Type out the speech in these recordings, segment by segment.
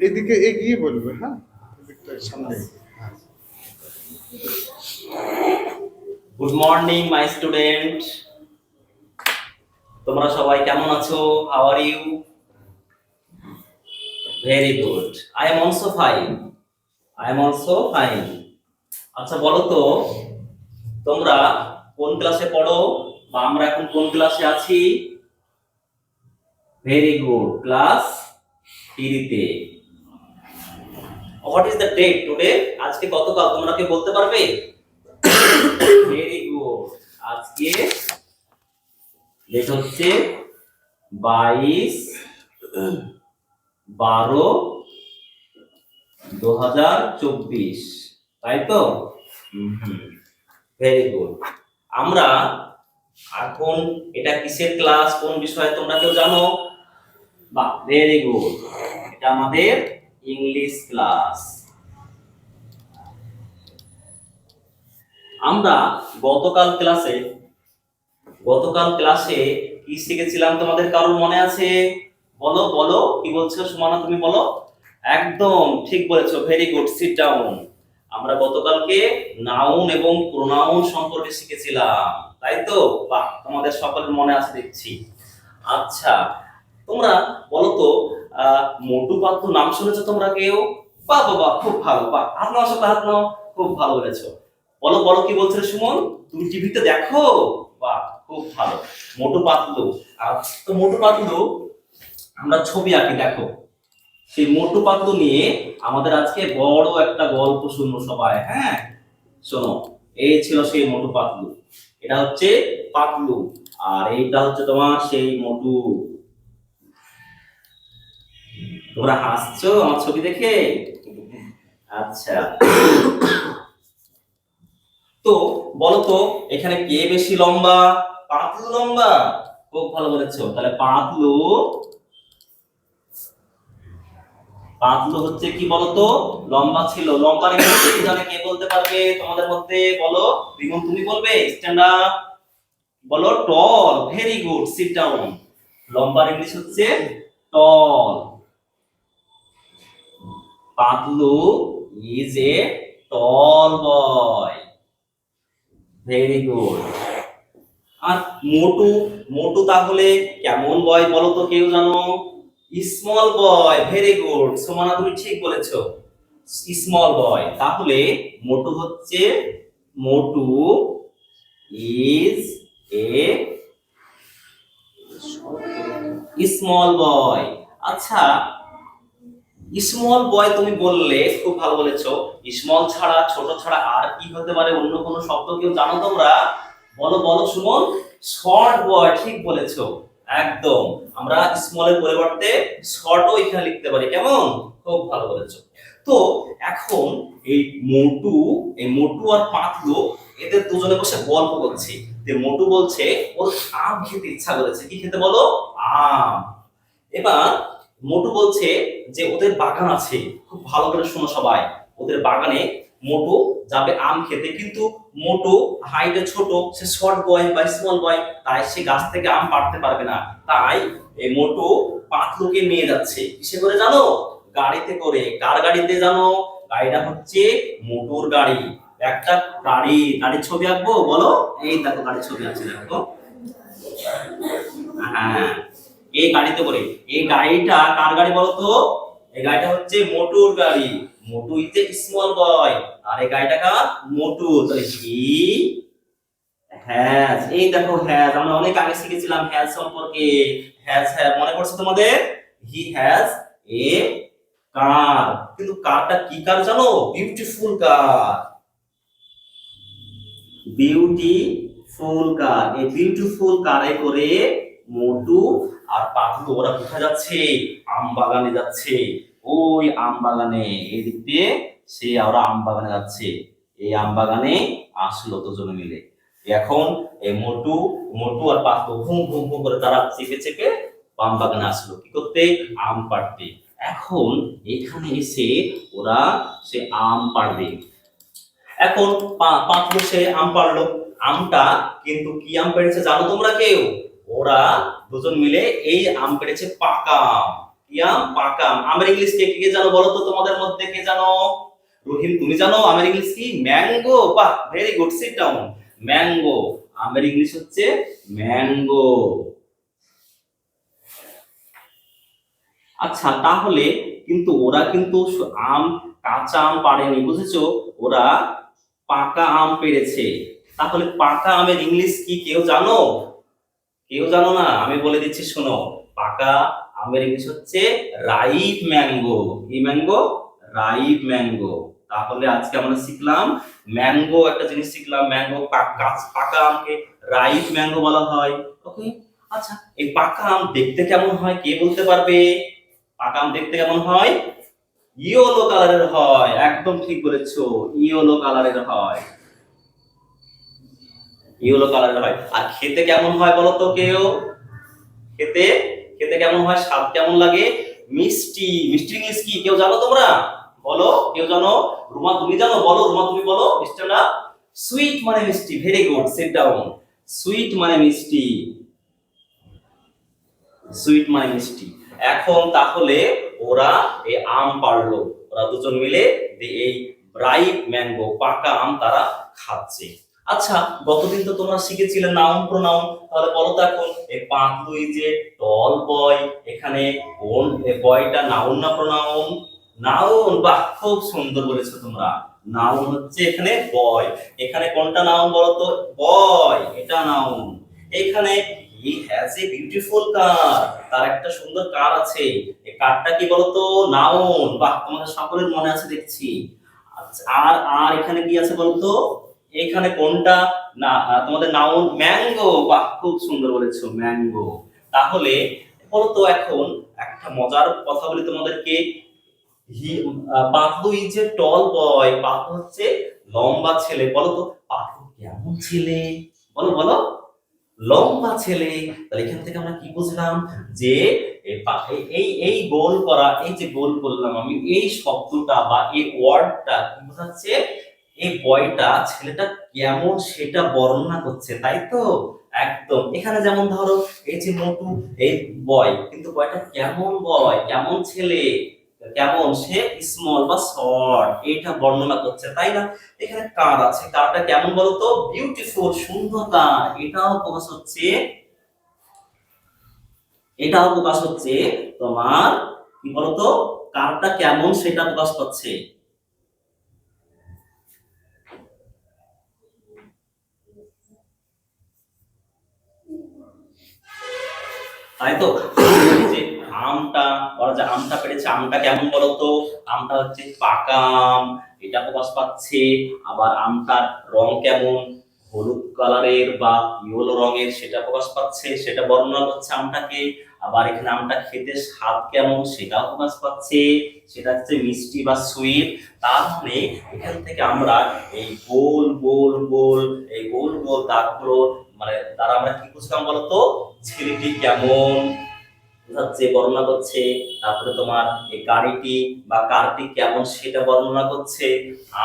এদিকে এগিয়ে বলবে হ্যাঁ? সামনে। গুড মর্নিং মাই স্টুডেন্ট তোমরা সবাই কেমন আছো? How are you very good I am also fine I am also fine আচ্ছা বলো তো, তোমরা কোন ক্লাসে পড়ো? বা আমরা এখন কোন ক্লাসে আছি? ভেরি গুড ক্লাস থ্রিতে what is the date today আজকে গতকাল, তোমরা কি বলতে পারবে? ভেরি গুড আজকে ডেট হচ্ছে বাইশ বারো দু হাজার চব্বিশ। তাই তো? ভেরি গুড আমরা এখন এটা কিসের ক্লাস কোন বিষয়ে তোমরা কেউ জানো? বা ভেরি গুড এটা আমাদের ইংলিশ ক্লাস আমরা গতকাল ক্লাসে গতকাল ক্লাসে কি শিখেছিলাম তোমাদের কারোর মনে আছে? বলো বলো, কি বলছো সুমানা, তুমি বলো? একদম ঠিক বলেছ ভেরি গুড সিট ডাউন আমরা গতকালকে নাউন এবং প্রোনাউন সম্পর্কে শিখেছিলাম, তাই তো? বাহ, তোমাদের সকলের মনে আছে দেখছি। আচ্ছা তোমরা বলো তো মোটু পাত্র নাম শুনেছো তোমরা কেউ? বা বাহ, খুব ভালো বাহ হাত নাও সবাই হাত নাও খুব ভালো বলেছ। বলো বলো কি বলছে সুমন? তুমি টিভিতে দেখো? বাহ খুব ভালো। মোটু পাতলু আর তো মোটু পাতলু আমরা ছবি আঁকি দেখো। সেই মোটু পাতলু নিয়ে আমাদের আজকে বড় একটা গল্প শুনব সবাই হ্যাঁ? শোনো এই ছিল সেই মোটু পাতলু এটা হচ্ছে পাতলু আর এইটা হচ্ছে তোমার সেই মোটু। তোমরা হাসছো আমার ছবি দেখে? আচ্ছা। তো বলতো, এখানে কে বেশি লম্বা? পাতলু লম্বা? খুব ভালো বলেছ। তাহলে পাতলু পাতলু হচ্ছে কি বলতো? লম্বা ছিল। লম্বা রেখে কি বলতে পারবে তোমাদের মধ্যে? বলো। রিমন, তুমি বলবে? স্ট্যান্ড আপ বলো tall very good sit down লম্বার ইংলিশ হচ্ছে tall Patlu is a tall boy very good আর মোটু মোটু তাহলে কেমন বয় বলো তো কেউ জানো? Small boy very good Somana, তুমি ঠিক বলেছ। স্মল বয় তাহলে মোটু হচ্ছে, মোটু ইজ এ স্মল বয় আচ্ছা স্মল বয় তুমি বললে, খুব ভালো বলেছ। স্মল ছাড়া, ছোট ছাড়া আর কি হতে পারে? অন্য কোনো শব্দ কেউ জানো তোমরা? বলো বলো, সুমন। শর্ট বয় ঠিক বলেছ। একদম। আমরা স্মলের পরিবর্তে শর্টও এখানে লিখতে পারি। কেমন? খুব ভালো বলেছ। তো এখন এই মোটু এই মোটু আর পাতলু, এদের দুজনে বসে গল্প করছে। যে মোটু বলছে, ওর আম খেতে ইচ্ছা করেছে। কি খেতে বলো? আম। এবার মোটু বলছে যে ওদের বাগান আছে, খুব ভালো করে শোনো সবাই, ওদের বাগানে মোটু যাবে আম খেতে, কিন্তু মোটু হাইটে ছোট, সে শর্ট বয় বা স্মল বয় তাই সে গাছ থেকে আম পাড়তে পারবে না। তাই এই মোটু পাতলুকে নিয়ে যাচ্ছে। কিসে করে জানো? গাড়িতে করে। কার গাড়িতে জানো? গাড়িটা হচ্ছে মোটুর গাড়ি। একটা গাড়ি, গাড়ির ছবি আঁকবো? বলো? এই দেখো গাড়ির ছবি আছে, দেখো। হ্যাঁ। এই গাড়িতে করে। এই গাড়িটা কার গাড়ি বলতো? এই গাড়িটা হচ্ছে মোটুর গাড়ি। মোটু ইজ এ স্মল বয় আর এই গাড়িটা কার? মোটু। তাহলে কি? হ্যাজ এই দেখো হ্যাজ আমরা অনেক আগে শিখেছিলাম হ্যাজ সম্পর্কে। হ্যাজ হ্যাজ মনে পড়ছে তোমাদের? হি হ্যাজ এ কার কিন্তু কারটা কি কার জানো? বিউটিফুল কার বিউটিফুল কার এই বিউটিফুল কারে করে মোটু আর পাতলু ওরা কোথায় যাচ্ছে? আম বাগানে যাচ্ছে। ওই আম বাগানে। এই দিক দিয়ে সে ওরা আম বাগানে যাচ্ছে। এই আম বাগানে আসলো দুজনে মিলে। এখন এই মোটু মোটু আর পাতলু ঘুম ঘুম ঘুম করে তারা চেপে চেপে আম বাগানে আসলো। কি করতে? আম পাড়তে। এখন এখানে এসে ওরা সে আম পাড়বে। এখন পাতলু সে আম পাড়লো। আমটা কিন্তু কি আম পেড়েছে জানো তোমরা কেউ? ওরা দুজন মিলে এই আম পেড়েছে পাকা আম। ইয়াম পাকা আম। আমের ইংলিশ কে কে জানো বলো তো তোমাদের মধ্যে? কে জানো? রহিম, তুমি জানো আমের ইংলিশ কি? ম্যাঙ্গো। বাহ very good sit down mango. আমের ইংলিশ হচ্ছে ম্যাঙ্গো। আচ্ছা তাহলে কিন্তু ওরা কিন্তু আম, কাঁচা আম পারেনি বুঝেছ? ওরা পাকা আম পেরেছে তাহলে পাকা আমের ইংলিশ কি কেউ জানো? কেউ জানো না? আমি বলে দিচ্ছি, শোনো, পাকা আমের ইংলিশ হচ্ছে রাইপ ম্যাঙ্গো। কি ম্যাঙ্গো? Ripe mango. তাহলে আজকে আমরা শিখলাম ম্যাঙ্গো, একটা জিনিস শিখলাম, ম্যাঙ্গো পাকা আমকে রাইপ ম্যাঙ্গো বলা হয়। ওকে আচ্ছা এই পাকা আম দেখতে কেমন হয়? কে বলতে পারবে? পাকা আম দেখতে কেমন হয়? ইয়েলো কালারের হয়। একদম ঠিক বলেছ, ইয়েলো কালারের হয়। ইয়েলো কালারের হয়। আর খেতে কেমন হয় বলো তো কেউ? খেতে? খেতে কেমন হয়? স্বাদ কেমন লাগে? মিষ্টি। মিষ্টি ইংলিশ কি? কেউ জানো তোমরা? বলো। কেউ জানো? রুমা, তুমি জানো? বলো। রুমা, তুমি বলো। মিষ্টি না? সুইট মানে মিষ্টি। Very good sit down sweet মানে মিষ্টি। সুইট মানে মিষ্টি। এখন তাহলে ওরা এই আম পারল। ওরা দুজন মিলে এই ব্রাইট ম্যাঙ্গো পাকা আম তারা খাচ্ছে। আচ্ছা গতদিন তো তোমরা শিখেছিলে নাউন প্রোনাউন তাহলে বলো তো এখন এই পাতলুই যে টল বয় এখানে কোন বয়টা নাউন না প্রোনাউন নাউন বাহ খুব সুন্দর বলেছ তোমরা। নাউন হচ্ছে এখানে বয় এখানে কোনটা নাউন বলো তো? বয় এটা নাউন এখানে হি হ্যাজ এ বিউটিফুল কার তার একটা সুন্দর কার আছে। এই কারটা কি বলতো নাউন বাহ তোমাদের সকলের মনে আছে দেখছি। আচ্ছা, আর আর এখানে কি আছে বলতো এখানে কোনটা? না তোমাদের নাউন ম্যাঙ্গো বাহ, খুব সুন্দর বলেছ ম্যাঙ্গো তাহলে বলতো এখন একটা মজার কথা বলি তোমাদেরকে। Patlu is a tall boy Patlu হচ্ছে লম্বা ছেলে। বলো তো কেমন ছেলে? বলো বলো। লম্বা ছেলে। তাহলে এখান থেকে আমরা কি বুঝলাম? যে এই এই গোল করা, এই যে গোল করলাম আমি, এই শব্দটা বা এই ওয়ার্ডটা কি বোঝাচ্ছে? এই বয়টা ছেলেটা কেমন সেটা বর্ণনা করছে, তাই তো? একদম। এখানে যেমন ধরো, এই যে মোটু, এই বয়, কিন্তু বয়টা কেমন বয়? কেমন ছেলে? কেমন? সে স্মল বা শর্ট এটা বর্ণনা করছে, তাই না? এখানে কার আছে। কারটা কেমন বলতো? বিউটিফুল সুন্দর এটাও প্রকাশ হচ্ছে, এটাও প্রকাশ হচ্ছে তোমার, কি বলতো? কারটা কেমন সেটা প্রকাশ পাচ্ছে তাই তো? যে আমটা, ওরা যে আমটা পেরেছে, আমটা কেমন বলতো? আমটা হচ্ছে পাকা আম, এটা প্রকাশ পাচ্ছে। আবার আমটার রং কেমন? হলুদ কালারের বা ইয়েলো রঙের, সেটা প্রকাশ পাচ্ছে, সেটা বর্ণনা করছে আমটাকে। আবার এখানে আমটা খেতে স্বাদ কেমন? সেটাও প্রকাশ পাচ্ছে। সেটা হচ্ছে মিষ্টি বা সুইট তার মানে এখান থেকে আমরা এই গোল গোল গোল, এই গোল গোল দাগগুলো মানে দ্বারা আমরা কি বুঝলাম বলতো? ছেলেটি কেমন? বোঝাচ্ছে, বর্ণনা করছে। তারপরে তোমার এই গাড়িটি বা কারটি কেমন সেটা বর্ণনা করছে।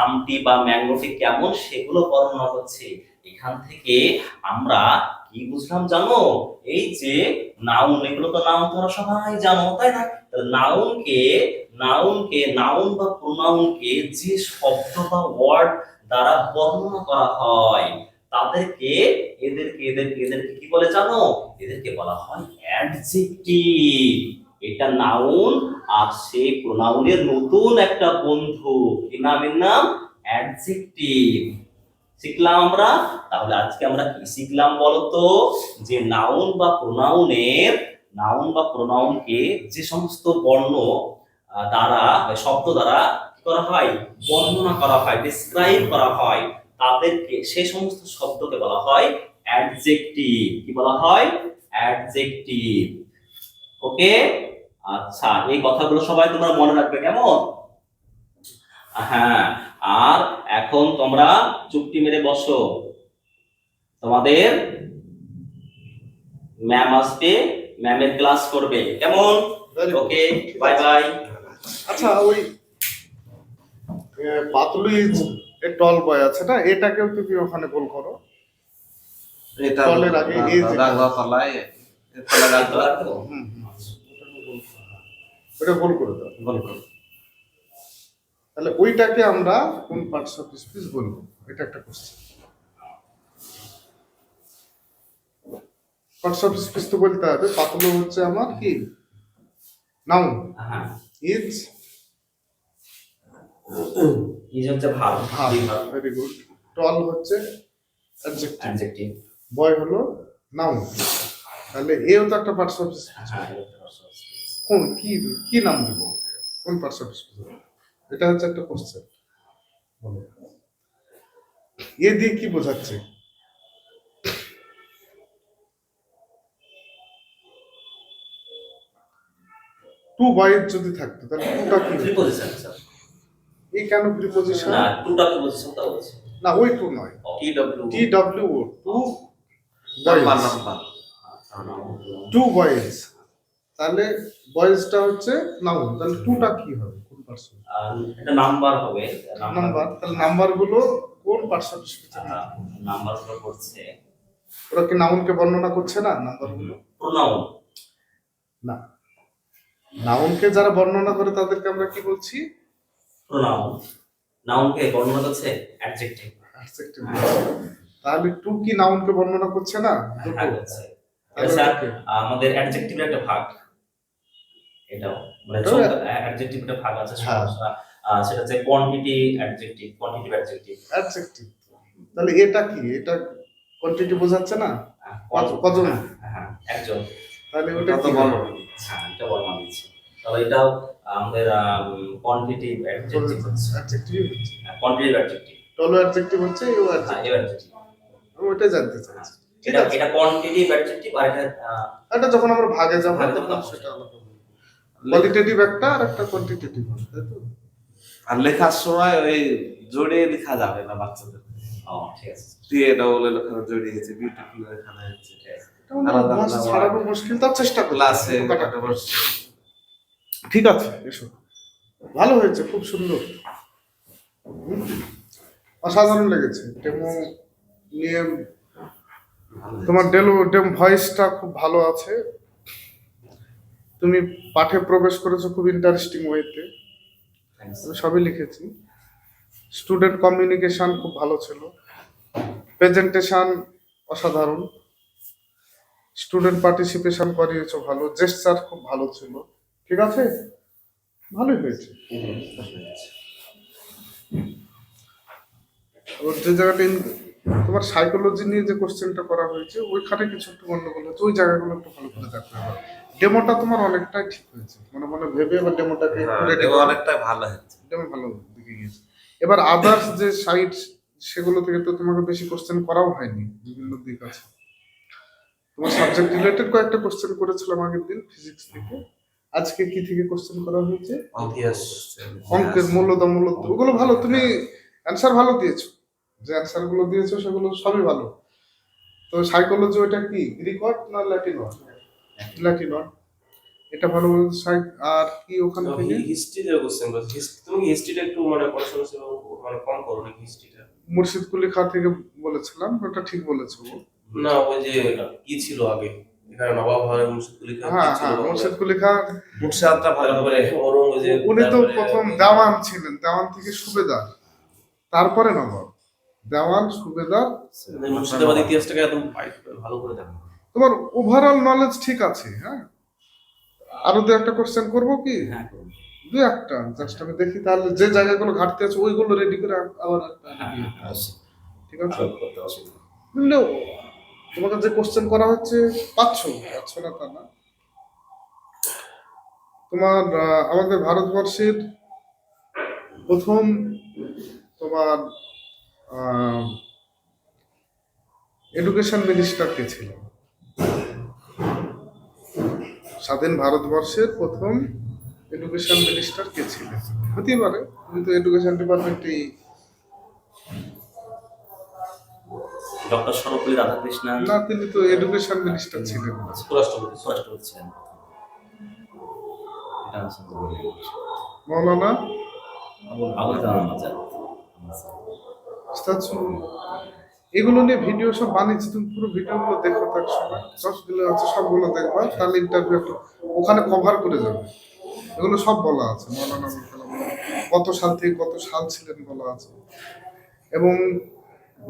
আমটি বা ম্যাঙ্গোটি কেমন সেগুলো বর্ণনা করছে। এখান থেকে আমরা কি বুঝলাম জানো? এই যে নাউন, এগুলো তো নাউন তোমরা সবাই জানো, তাই না? নাউনকে নাউনকে, নাউন বা প্রোনাউনকে যে শব্দ বা ওয়ার্ড দ্বারা বর্ণনা করা হয় তাদেরকে, এদেরকে এদেরকে এদেরকে কি বলে জানো? এদেরকে বলা হয় অ্যাডজেক্টিভ এটা নাউন আর সেই প্রোনাউনের নতুন একটা বন্ধু। কি নামের নাম? অ্যাডজেক্টিভ শিখলাম আমরা? তাহলে আজকে আমরা কি শিখলাম বলতো? যে নাউন বা প্রোনাউনের নাউন বা প্রোনাউনকে যে সমস্ত বর্ণ দ্বারা শব্দ দ্বারা কি করা হয়? বর্ণনা করা হয় ডিসক্রাইব করা হয়। তাদেরকে সেই সমস্ত শব্দকে বলা হয় অ্যাডজেক্টিভ কি বলা হয়? Adjective okay? আচ্ছা এই কথাগুলো সবাই তোমরা মনে রাখবে কেমন? হ্যাঁ আর এখন তোমরা চুপটি মেরে বসো। তোমাদের ম্যাম আসবে ম্যামের ক্লাস করবে। কেমন? ওকে বাই বাই আচ্ছা ওই এ, পাতলুই এ টল বয় আছে না এটাকেও তুমি ওখানে গোল করো। এটা তলের আগে এই যে- তলায় হুম ওটা গোল করে দাও। গোল করো। তাহলে ওইটাকে আমরা কোন পার্টস অফ স্পিচ বলব এটা একটা কোশ্চেন পার্টস অফ স্পিচ তো বলতে হবে পাতলো হচ্ছে আমার কি? নাউন হ্যাঁ। ইজ ইজ হচ্ছে ভাব ভেরি গুড টল হচ্ছে অ্যাডজেক্টিভ অ্যাডজেক্টিভ বয় হলো নাউন তাহলে এও তো একটা পার্টস অফ হ্যাঁ speech। কোন কি কি নাম দিব কোন পার্টস অফ এটা হচ্ছে একটা কোশ্চেন এ দিয়ে কি বোঝাচ্ছে? টু বয়েজ যদি থাকতো তাহলে টুটা কি হতো? Preposition, sir। এ কেন প্রিপোজিশন না টুটা প্রিপোজিশন তা বলছি না ওই টু নয়। T W T W two number number two boys তাহলে বয়েজটা হচ্ছে নাউন তাহলে টুটা কি হবে? কোন পার্সন এটা নাম্বার হবে নাম্বার তাহলে নাম্বারগুলো কোন স্পিচ নাম্বারগুলো করছে। ওরা কি নাউনকে বর্ণনা করছে না নাম্বারগুলো প্রোনাউন না। নাউনকে যারা বর্ণনা করে তাদেরকে আমরা কি বলছি? প্রোনাউন নাউনকে বর্ণনা করছে অ্যাডজেক্টিভ তাহলে টু কি নাউনকে বর্ণনা করছে না। হ্যাঁ কি? আমাদের অ্যাডজেক্টিভের একটা ভাগ। এটাও। মানে এটাও অ্যাডজেক্টিভ একটা ভাগ আছে হ্যাঁ। সেটা হচ্ছে quantity adjective quantitative adjective Adjective। তাহলে এটা কি? এটা কোয়ান্টিটি বোঝাচ্ছে না? কত- কজন? হ্যাঁ একজন। তাহলে ওটা কত কি? বলো। হ্যাঁ এটা বর্ণনা দিচ্ছে। তাহলে এটাও আমাদের quantitative adjective adjective quantitative adjective টলো adjective হচ্ছে। ইউ হ্যাঁ অ্যাডজেক্টিভ এও অ্যাডজেক্টিভ আমি ওইটাই জানতে চাইছি ঠিক এটা আছে। এটা কোয়ান্টিটিভ অ্যাডজেক্টিভ আর এটা এটা যখন আমরা ভাগে যাব তখন সেটা আলাদা কোয়ালিটেটিভ একটা আর একটা কোয়ান্টিটেটিভ হবে তাই তো? আর লেখার সময় ওই জড়িয়ে লেখা যাবে না বাচ্চাদের। ও ঠিক আছে। দিয়ে ডবল লেখা জড়িয়েছে বিউটিফুল লেখানো হচ্ছে ঠিক আছে মানে আলাদা আলাদা ছাড়ানো মুশকিল তার চেষ্টা করি ক্লাসে কাটাকাটি। ঠিক আছে এসো। ভালো হয়েছে খুব সুন্দর। অসাধারণ লেগেছে। ডেমো নিয়ে তোমার ডেলো ডেম ভয়েসটা খুব ভালো আছে। তুমি পাঠে প্রবেশ করেছ খুব ইন্টারেস্টিং ওয়েতে আমি সবই লিখেছি। স্টুডেন্ট কমিউনিকেশন খুব ভালো ছিল। প্রেজেন্টেশন অসাধারণ। স্টুডেন্ট পার্টিসিপেশন করিয়েছো ভালো। জেস্টার খুব ভালো ছিল। ঠিক আছে? ভালোই হয়েছে। ওর যে জায়গাটা তোমার সাইকোলজি নিয়ে যে কোশ্চেনটা করা হয়েছে ওইখানে কিছু একটু গন্ডগোল হচ্ছে ওই জায়গাগুলো একটু ভালো করে দেখতে হবে ডেমোটা তোমার অনেকটাই ঠিক হয়েছে। মনে মনে ভেবে এবার ডেমোটাকে হ্যাঁ, ভালো হচ্ছে একদমই ভালো দিকে গিয়েছে। এবার আদার্স যে সাইট সেগুলো থেকে তো তোমাকে বেশি কোশ্চেন করাও হয়নি বিভিন্ন দিক আছে। তোমার সাবজেক্ট রিলেটেড কয়েকটা কোশ্চেন করেছিলাম আগের দিন ফিজিক্স থেকে। আজকে কি থেকে কোশ্চেন করা হয়েছে? অঙ্কের মূল্যত মূলত ওগুলো ভালো তুমি অ্যান্সার ভালো দিয়েছ। যে অ্যান্সারগুলো দিয়েছ সেগুলো সবই ভালো। তো সাইকোলজি ওটা কি? গ্রিক ওয়ার্ড না ল্যাটিন ওয়ার্ড ল্যাটিন ওয়ার্ড এটা ভালো আর কি ওখানে থেকে? হিস্ট্রিতে কোশ্চেন তুমি কি হিস্ট্রিটা একটু মানে পড়াশোনা ছিল মানে কম করো নাকি হিস্ট্রিটা মুর্শিদ কুলি খা থেকে বলেছিলাম ওটা ঠিক বলেছ না ওই যে কি ছিল আগে? এখানে নবাব হয় মুর্শিদকুলি খান হ্যাঁ হ্যাঁ মুর্শিদ কুলি ভালো ঔরঙ্গজেব উনি তো প্রথম দেওয়ান ছিলেন দেওয়ান থেকে সুবেদার। তারপরে নবাব। দেওয়ান সুবেদার মুর্শিদাবাদ ইতিহাসটাকে একদম ভালো করে দেখো। তোমার ওভারঅল নলেজ ঠিক আছে হ্যাঁ? আরও দু একটা কোশ্চেন করব কি? হ্যাঁ দু একটা জাস্ট আমি দেখি তাহলে যে জায়গাগুলো ঘাটতি আছে ওইগুলো রেডি করে আবার অবশ্যই। ঠিক আছে? তোমাকে যে কোশ্চেন করা হচ্ছে, পাচ্ছ? পাচ্ছ না তা না। তোমার আমাদের ভারতবর্ষের প্রথম তোমার এডুকেশন মিনিস্টার কে ছিল? স্বাধীন ভারতবর্ষের প্রথম এডুকেশন মিনিস্টার কে ছিলেন হতেই পারে তুমি তো এডুকেশন ডিপার্টমেন্টেই ডক্টর সর্বপল্লী রাধাকৃষ্ণন। না তিনি তো এডুকেশন মিনিস্টার ছিলেন। না স্বরাষ্ট্রপতি স্বরাষ্ট্রপতি ছিলেন। এটা। মৌলানা? আবুল কালাম আজাদ। এগুলো নিয়ে ভিডিও সব বানিয়েছি তুমি পুরো ভিডিওগুলো দেখো তার সময়। সবগুলো আছে সবগুলো দেখবা। তাহলে ইন্টারভিউ ওখানে কভার করে যাবে। এগুলো সব বলা আছে মৌলানা আবুল কালাম। কত সাল থেকে কত সাল ছিলেন বলা আছে। এবং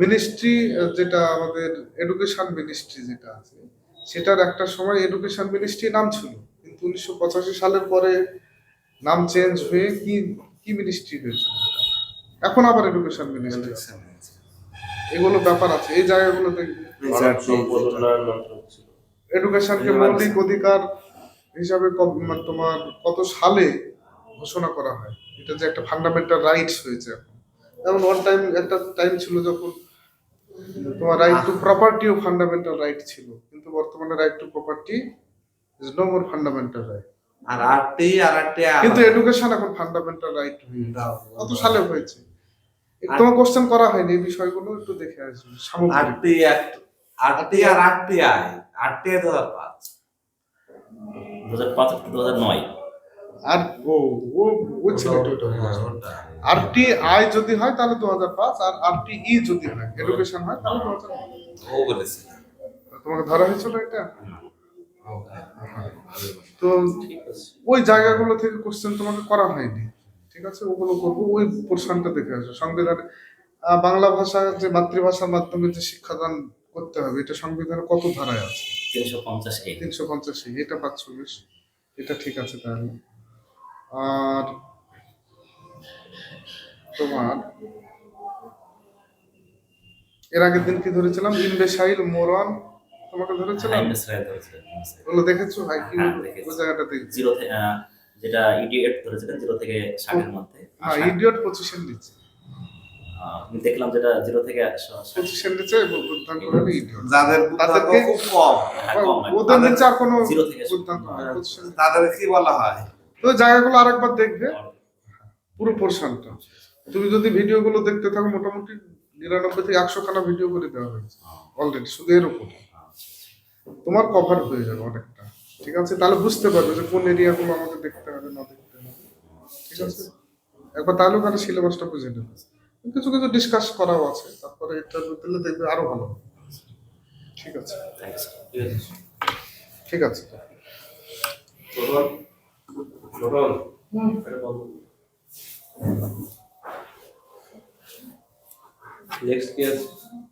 মিনিস্ট্রি যেটা আমাদের এডুকেশন মিনিস্ট্রি যেটা আছে সেটার একটা সময় এডুকেশন মিনিস্ট্রি নাম ছিল। কিন্তু উনিশশো পঁচাশি সালের পরে নাম চেঞ্জ হয়ে কি কি মিনিস্ট্রি হয়েছে ওটা? এখন আবার এডুকেশন মিনিস্ট্রি এগুলো ব্যাপার আছে। এই জায়গাগুলো এডুকেশনকে মৌলিক অধিকার হিসাবে মানে তোমার কত সালে ঘোষণা করা হয়? এটা যে একটা ফান্ডামেন্টাল রাইটস হয়েছে এখন। যেমন ওয়ান টাইম একটা টাইম ছিল যখন তোমার রাইট টু প্রপার্টিও ফান্ডামেন্টাল রাইট ছিল কিন্তু বর্তমানে right to property is no more fundamental right আর আটটি আর আটটি কিন্তু এডুকেশন এখন ফান্ডামেন্টাল রাইট হয়ে। কত সালে হয়েছে? তোমার কোশ্চেন করা হয়নি এই বিষয়গুলো একটু দেখে আসবে সামগ্রিক। আটটি আটটি আর আটটি আয় আটটি দু হাজার পাঁচ। দু হাজার পাঁচ দু হাজার নয়। আর ও ও ও ছেলেটা ওটা বলছে। আরটি আই যদি হয় তাহলে দু হাজার পাঁচ আর আরটি ই যদি হয় এডুকেশন হয় তাহলে দু হাজার তোমাকে ধরা হয়েছিল এটা? তো ওই জায়গাগুলো থেকে কোশ্চেন তোমাকে করা হয়নি ঠিক আছে? ওগুলো করব ওই পোর্শনটা দেখে আসো সংবিধানে বাংলা ভাষা যে মাতৃভাষার মাধ্যমে যে শিক্ষাদান করতে হবে এটা সংবিধানে কত ধারায় আছে? তিনশো পঞ্চাশ এ তিনশো পঞ্চাশি এটা পাঁচচল্লিশ এটা ঠিক আছে তাহলে। আর তোমার এর আগের দিন কি ধরেছিলাম? ইনবেশাইল মোরন তোমাকে ধরেছিলাম? ওগুলো দেখেছ? হাই কি হ্যাঁ, ওই জায়গাটা দেখছি। জিরো থেকে যেটা ইডিয়েট ধরেছিলেন জিরো থেকে ষাটের মধ্যে। হ্যাঁ ইডিয়ট পজিশন আমি দেখলাম যেটা জিরো থেকে পজিশন বুদ্ধাঙ্ক হলে ইডিয়ট। যাদের তাদেরকে- খুব কম। হ্যাঁ, কম ওদের নিচে আর কোনো জিরো থেকে। পজিশন তাদের কি বলা হয়? তো জায়গাগুলো আরেকবার দেখবে। পুরো পোর্শনটা তুমি যদি ভিডিওগুলো দেখতে থাকো মোটামুটি নিরানব্বই থেকে একশো খানা ভিডিও করে দেওয়া হয়েছে। অলরেডি শুধু এর উপর তোমার কভার হয়ে যাবে অনেকটা। ঠিক আছে? তাহলে বুঝতে পারবে যে কোন এরিয়াগুলো আমাকে দেখতে হবে না দেখতে হবে। ঠিক আছে? একবার তাহলে ওখানে সিলেবাসটা বুঝে নেবে। কিছু কিছু ডিসকাস করাও আছে। তারপরে এটা দিলে দেখবে আরও ভালো ঠিক আছে? ঠিক আছে। ঠিক আছে ছোটন